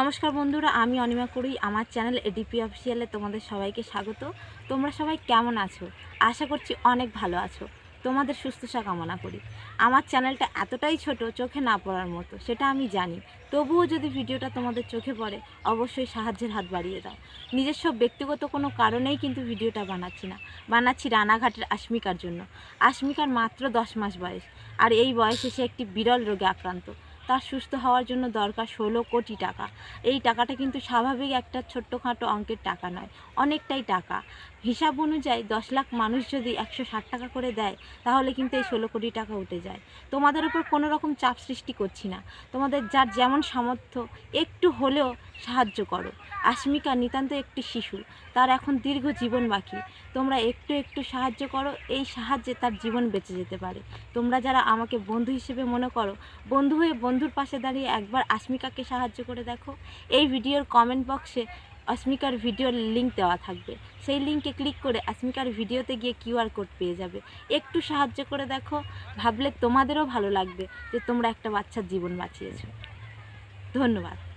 নমস্কার বন্ধুরা, আমি অনিমা করি আমার চ্যানেল এডিপি অফিসিয়ালে তোমাদের সবাইকে স্বাগত। তোমরা সবাই কেমন আছো? আশা করছি অনেক ভালো আছো। তোমাদের সুস্থতা কামনা করি। আমার চ্যানেলটা এতটাই ছোট, চোখে না পড়ার মতো, সেটা আমি জানি। তবুও যদি ভিডিওটা তোমাদের চোখে পড়ে, অবশ্যই সাহায্যের হাত বাড়িয়ে দাও। নিজস্ব ব্যক্তিগত কোনো কারণেই কিন্তু ভিডিওটা বানাচ্ছি না। বানাচ্ছি রানাঘাটের আশ্মিকার জন্য। আশ্মিকার মাত্র দশ মাস বয়স। আর এই বয়সে সে একটি বিরল রোগে আক্রান্ত। তার সুস্থ হওয়ার জন্য দরকার ষোলো কোটি টাকা। এই টাকাটা কিন্তু স্বাভাবিক একটা ছোট্টখাটো অঙ্কের টাকা নয়, অনেকটাই টাকা। হিসাব অনুযায়ী দশ লাখ মানুষ যদি একশো ষাট টাকা করে দেয়, তাহলে কিন্তু এই ষোলো কোটি টাকা উঠে যায়। তোমাদের উপর কোনো রকম চাপ সৃষ্টি করছি না। তোমাদের যার যেমন সামর্থ্য, একটু হলেও সাহায্য করো। আশ্মিকা নিতান্ত একটি শিশু, তার এখন দীর্ঘ জীবন বাকি। তোমরা একটু একটু সাহায্য করো, এই সাহায্যে তার জীবন বেঁচে যেতে পারে। তোমরা যারা আমাকে বন্ধু হিসেবে মনে করো, বন্ধু হয়ে বন্ধুর পাশে দাঁড়িয়ে একবার আশ্মিকাকে সাহায্য করে দেখো। এই ভিডিওর কমেন্ট বক্সে অস্মিকার ভিডিওর লিঙ্ক দেওয়া থাকবে। সেই লিঙ্কে ক্লিক করে অস্মিকার ভিডিওতে গিয়ে কিউআর কোড পেয়ে যাবে। একটু সাহায্য করে দেখো, ভাবলে তোমাদেরও ভালো লাগবে যে তোমরা একটা বাচ্চার জীবন বাঁচিয়েছো। ধন্যবাদ।